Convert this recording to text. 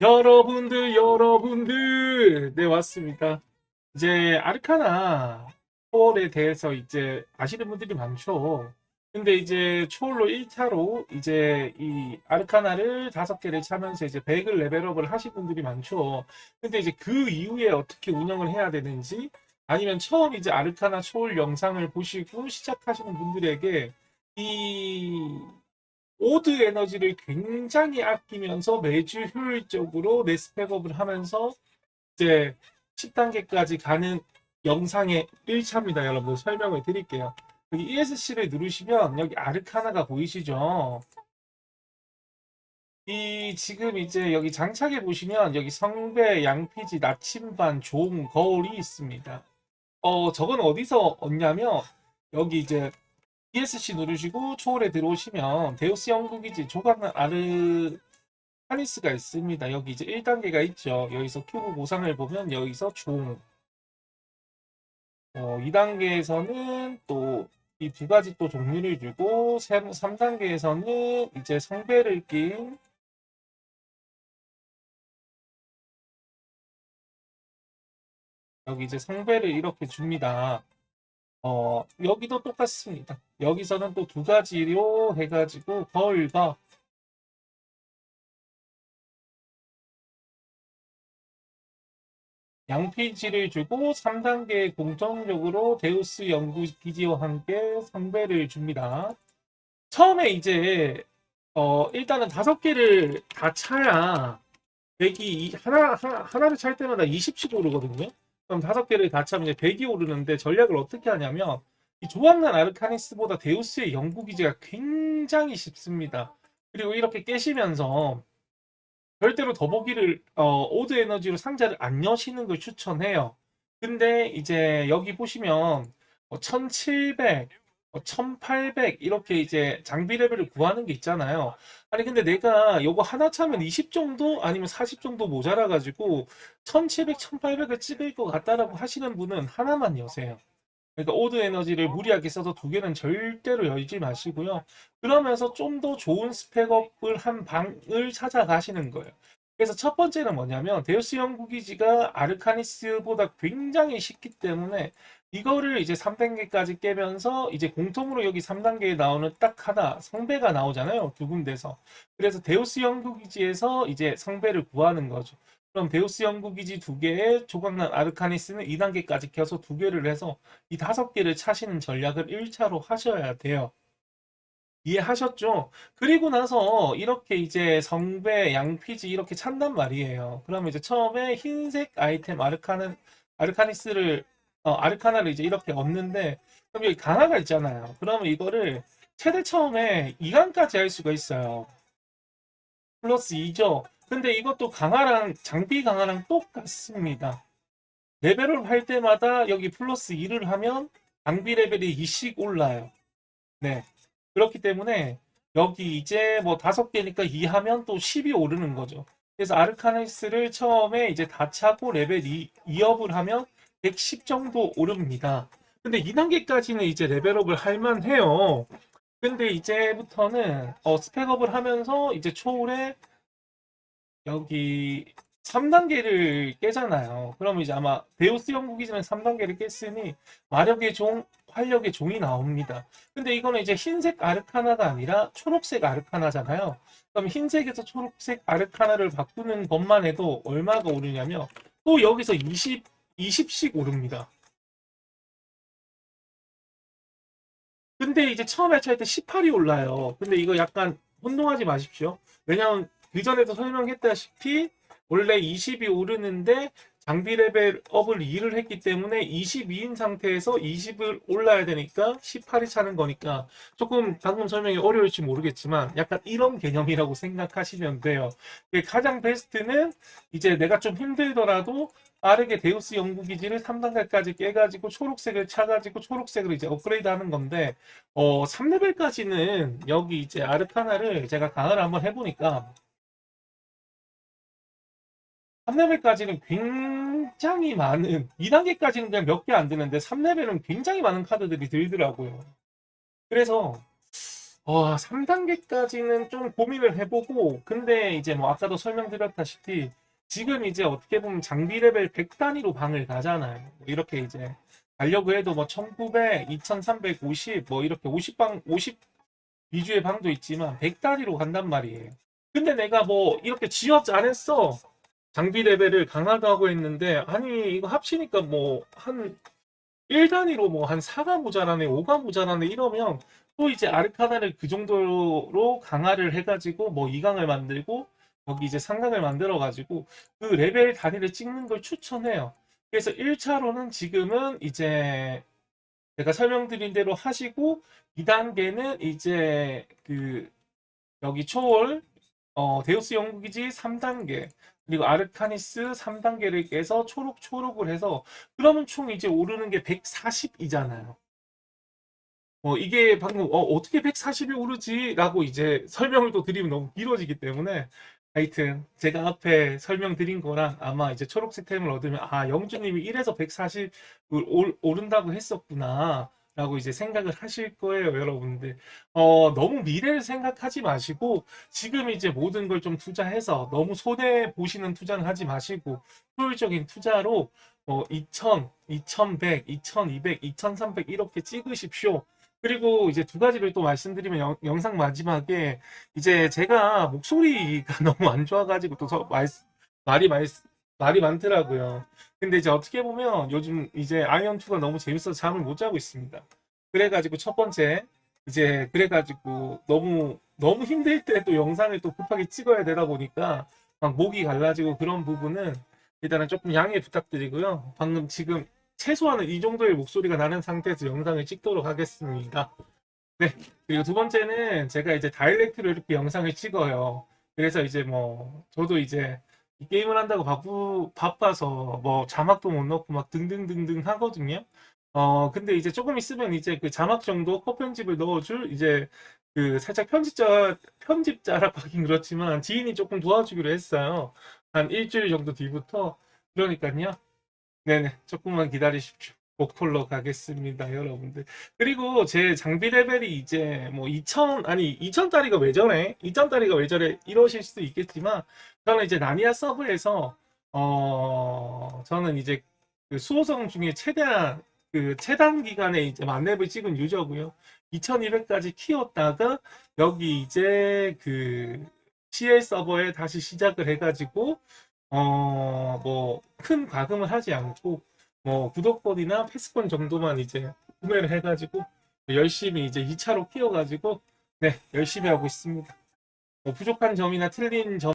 여러분들, 여러분들, 네, 왔습니다. 이제 아르카나 초월에 대해서 이제 아시는 분들이 많죠. 근데 이제 초월로 1차로 이제 이 아르카나를 다섯 개를 차면서 이제 100을 레벨업을 하신 분들이 많죠. 근데 이제 그 이후에 어떻게 운영을 해야 되는지 아니면 처음 이제 아르카나 초월 영상을 보시고 시작하시는 분들에게 이 오드 에너지를 굉장히 아끼면서 매주 효율적으로 레스펙업을 하면서 이제 10단계까지 가는 영상의 1차입니다. 여러분 설명을 드릴게요. 여기 ESC를 누르시면 여기 아르카나가 보이시죠? 이 지금 이제 여기 장착해 보시면 여기 성배, 양피지, 나침반, 종, 거울이 있습니다. 어, 저건 어디서 얻냐면 여기 이제 ESC 누르시고 초월에 들어오시면 데우스 영국이지 조각 아르 카니스가 있습니다. 여기 이제 1단계가 있죠. 여기서 큐브 보상을 보면 여기서 종. 어, 2단계에서는 또 이 두 가지 또 종류를 주고 3단계에서는 이제 성배를 낀 여기 이제 성배를 이렇게 줍니다. 어, 여기도 똑같습니다. 여기서는 또 두 가지로 해가지고 거울과 양피지를 주고 3단계 공통적으로 데우스 연구 기지와 함께 성배를 줍니다. 처음에 이제 어, 일단은 다섯 개를 다 차야 백이 하나, 하나 하나를 찰 때마다 20씩 오르거든요. 그럼 다섯 개를 다 차면 이제 100이 오르는데 전략을 어떻게 하냐면 이 조합난 아르카니스보다 데우스의 연구 기지가 굉장히 쉽습니다. 그리고 이렇게 깨시면서 절대로 더보기를 어, 오드 에너지로 상자를 안 여시는 걸 추천해요. 근데 이제 여기 보시면 어, 1700, 어, 1800 이렇게 이제 장비 레벨을 구하는 게 있잖아요. 아니 근데 내가 요거 하나 차면 20 정도 아니면 40 정도 모자라 가지고 1700, 1800을 찍을 것 같다라고 하시는 분은 하나만 여세요. 그러니까 오드 에너지를 무리하게 써서 두 개는 절대로 열지 마시고요. 그러면서 좀 더 좋은 스펙업을 한 방을 찾아가시는 거예요. 그래서 첫 번째는 뭐냐면 데우스 연구기지가 아르카니스보다 굉장히 쉽기 때문에 이거를 이제 3단계까지 깨면서 이제 공통으로 여기 3단계에 나오는 딱 하나 성배가 나오잖아요. 두 군데서. 그래서 데우스 연구기지에서 이제 성배를 구하는 거죠. 그럼 데우스 연구기지 두 개에 조각난 아르카니스는 2단계까지 켜서 두 개를 해서 이 다섯 개를 차시는 전략을 1차로 하셔야 돼요. 이해하셨죠? 그리고 나서 이렇게 이제 성배, 양피지 이렇게 찬단 말이에요. 그러면 이제 처음에 흰색 아이템 아르카는 아르카니스를 어, 아르카나를 이제 이렇게 얻는데 그럼 여기 강화가 있잖아요. 그러면 이거를 최대 처음에 2강까지 할 수가 있어요. 플러스 2죠. 근데 이것도 강화랑 장비 강화랑 똑같습니다. 레벨을 할 때마다 여기 플러스 2를 하면 장비 레벨이 2씩 올라요. 네. 그렇기 때문에 여기 이제 뭐 다섯 개니까 2 하면 또 10이 오르는 거죠. 그래서 아르카니스를 처음에 이제 다 차고 레벨 2, 2업을 하면 110 정도 오릅니다. 근데 2단계까지는 이제 레벨업을 할 만해요. 근데 이제부터는 어, 스펙업을 하면서 이제 초월에 여기 3단계를 깨잖아요. 그러면 이제 아마 데우스 연구기지는 3단계를 깼으니 마력의 종, 활력의 종이 나옵니다. 근데 이거는 이제 흰색 아르카나가 아니라 초록색 아르카나잖아요. 그럼 흰색에서 초록색 아르카나를 바꾸는 것만 해도 얼마가 오르냐면 또 여기서 20, 20씩 오릅니다. 근데 이제 처음에 찰때 18이 올라요. 근데 이거 약간 혼동하지 마십시오. 왜냐면 그 전에도 설명했다시피 원래 20이 오르는데 장비 레벨 업을 2를 했기 때문에 22인 상태에서 20을 올라야 되니까 18이 차는 거니까 조금 방금 설명이 어려울지 모르겠지만 약간 이런 개념이라고 생각하시면 돼요. 가장 베스트는 이제 내가 좀 힘들더라도 빠르게 데우스 연구기지를 3단계까지 깨가지고 초록색을 차가지고 초록색으로 이제 업그레이드 하는 건데 어 3레벨까지는 여기 이제 아르카나를 제가 강화를 한번 해보니까 3레벨까지는 굉장히 많은 2단계까지는 그냥 몇 개 안 되는데 3레벨은 굉장히 많은 카드들이 들더라고요. 그래서 어, 3단계까지는 좀 고민을 해보고, 근데 이제 뭐 아까도 설명드렸다시피, 지금 이제 어떻게 보면 장비 레벨 100 단위로 방을 가잖아요. 이렇게 이제 가려고 해도 뭐 1900, 2350, 뭐 이렇게 50방, 50 위주의 방도 있지만 100 단위로 간단 말이에요. 근데 내가 뭐 이렇게 안 했어. 장비 레벨을 강화도 하고 있는데, 아니, 이거 합치니까 뭐 한 1단위로 뭐 한 4가 모자라네, 5가 모자라네 이러면 또 이제 아르카나를 그 정도로 강화를 해가지고 뭐 2강을 만들고 여기 이제 3강을 만들어 가지고 그 레벨 단위를 찍는 걸 추천해요. 그래서 1차로는 지금은 이제 제가 설명드린 대로 하시고 2단계는 이제 그 여기 초월 어, 데우스 연구기지 3단계 그리고 아르카니스 3단계를 깨서 초록 초록을 해서 그러면 총 이제 오르는 게 140이잖아요. 뭐 이게 방금 어, 어떻게 140이 오르지라고 이제 설명을 또 드리면 너무 길어지기 때문에 하여튼 제가 앞에 설명드린 거랑 아마 이제 초록색 템을 얻으면 아 영주님이 1에서 140을 오른다고 했었구나 라고 이제 생각을 하실 거예요 여러분들 어 너무 미래를 생각하지 마시고 지금 이제 모든 걸 좀 투자해서 너무 손해 보시는 투자는 하지 마시고 효율적인 투자로 뭐 2000, 2100, 2200, 2300 이렇게 찍으십시오. 그리고 이제 두 가지를 또 말씀드리면 영, 영상 마지막에 이제 제가 목소리가 너무 안 좋아가지고 또 서- 말, 말이 말, 말이 많더라고요. 근데 이제 어떻게 보면 요즘 이제 아이언2가 너무 재밌어서 잠을 못 자고 있습니다. 그래가지고 첫 번째 이제 그래가지고 너무 너무 힘들 때 또 영상을 또 급하게 찍어야 되다 보니까 막 목이 갈라지고 그런 부분은 일단은 조금 양해 부탁드리고요. 방금 지금 최소한은 이 정도의 목소리가 나는 상태에서 영상을 찍도록 하겠습니다. 네. 그리고 두 번째는 제가 이제 다이렉트로 이렇게 영상을 찍어요. 그래서 이제 뭐 저도 이제 이 게임을 한다고 바쁘, 바빠서 뭐 자막도 못 넣고 막 등등등등 하거든요. 어, 근데 이제 조금 있으면 이제 그 자막 정도 컷 편집을 넣어줄 이제 그 살짝 편집자, 편집자라고 하긴 그렇지만 지인이 조금 도와주기로 했어요. 한 일주일 정도 뒤부터. 그러니까요. 네네. 조금만 기다리십시오. 목폴로 가겠습니다, 여러분들. 그리고 제 장비 레벨이 이제 뭐 2000, 아니, 2000짜리가 왜 저래? 2000짜리가 왜 저래? 이러실 수도 있겠지만, 저는 이제 나니아 서브에서, 어, 저는 이제 그 수호성 중에 최대한 그 최단 기간에 이제 만렙을 찍은 유저고요. 2200까지 키웠다가 여기 이제 그 CL 서버에 다시 시작을 해가지고 어 뭐 큰 과금을 하지 않고 뭐 구독권이나 패스권 정도만 이제 구매를 해가지고 열심히 이제 2차로 키워가지고 네 열심히 하고 있습니다. 뭐 부족한 점이나 틀린 점